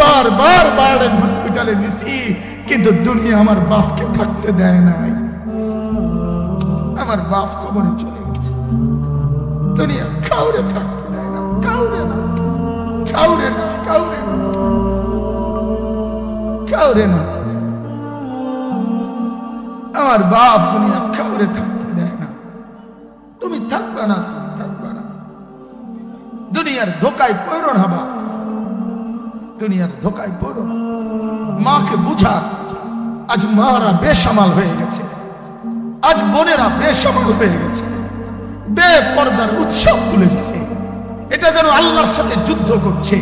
বারবার বার্ডেন হসপিটালে নিছি, কিন্তু দুনিয়া আমার বাপকে থাকতে দেয় নাই। আমার বাপ কবরে চলে গেছে। দুনিয়া কাউরে থাকতে দেয় না, কাউরে না কাউরে না কাউরে না কাউরে না। আমার বাপ দুনিয়া কাউরে থাকতে দেয় না। তুমি থাকবে না, তুমি থাকবে না। দুনিয়ার ধোকায় পড়ো বাপ। দুনিয়ার ধোকায় পড়ো মাকে বুঝা আজ মারা বেসামাল হয়ে গেছে। আজ বোনেরা বেসামাল হয়ে গেছে। বেপর্দার উৎসব তুলে দিছে। এটা যেন আল্লাহর সাথে যুদ্ধ করছে।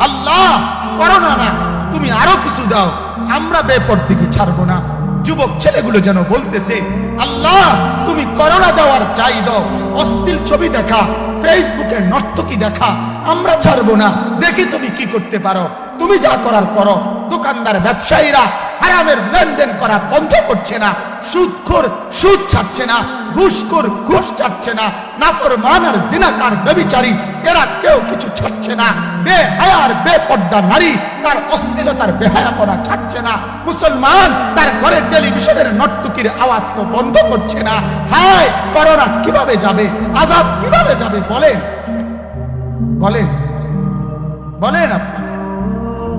আল্লাহ করো না না তুমি আরও কিছু দাও। আমরা বেপর্দিকে ছাড়বো না। যুবক ছেলেগুলো যেন বলতেছে, আল্লাহ, তুমি করোনা দেওয়ার চাই দাও। অশ্লীল ছবি দেখা ফেসবুকে নর্তকি দেখা, আমরা ছাড়বো না। দেখি তুমি কি করতে পারো। তুমি যা করার করো। দোকানদার, ব্যবসায়ীরা হারামের লেনদেন করা বন্ধ করছে না। সুদখোর, সুদ ছাড়ছে না। ঘুষখোর, ঘুষ ছাড়ছে না। নাফরমান আর জিনাকার ব্যভিচারী এরা কেউ কিছু ছাড়ছে না। বেহায়ার, বেপর্দা নারী, তার অশ্লীলতার বেহায়া করা ছাড়ছে না। মুসলমান, তার ঘরের টেলিভিশনের নর্তকীর আওয়াজ তো বন্ধ করছে না। হায়, করোনা কীভাবে যাবে? আজাব কীভাবে যাবে? বলেন। বলেন। বলেন আপনি।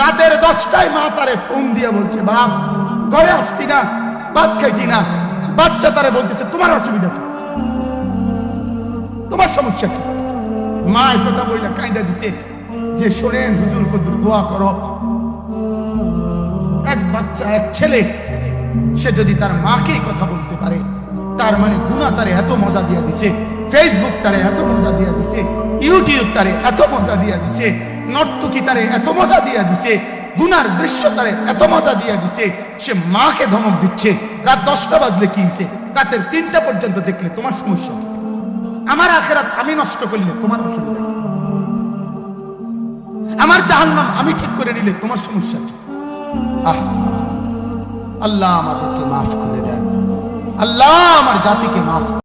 রাতের দশটায় মা তারে ফোন দিয়া বলছে, বাপ, ঘরে আসতি না, ভাত খাইতি না, বাচ্চা তারে বলতেছে, তোমার অসুবিধা তোমার সমস্যা কি? মা এই কথা বইলা কায়দা দিছে যে, শোনেন হুজুর, কদ্দুর, দোয়া করো। এক বাচ্চা, এক ছেলে, সে যদি তার মাকে কথা বলতে পারে, তার মানে গুণা তারে এত মজা দিয়া দিছে ফেসবুক তারে এত মজা দিয়া দিছে ইউটিউব তারে এত মজা দিয়া দিছে নর্তকি তারে এত মজা দিয়া দিছে, গুনার দৃশ্য তারে এত মজা দিয়া দিছে, সে মাকে ধমক দিচ্ছে। রাত দশটা বাজলে কি হইছে? রাতের তিনটা পর্যন্ত দেখলে তোমার সমস্যা আমার আখেরাত আমি নষ্ট করলে তোমার অসুবিধা? আমার জাহান্নাম আমি ঠিক করে নিলে তোমার সমস্যা আহ! আল্লাহ আমাদেরকে মাফ করে দেন। আল্লাহ আমার জাতিকে মাফ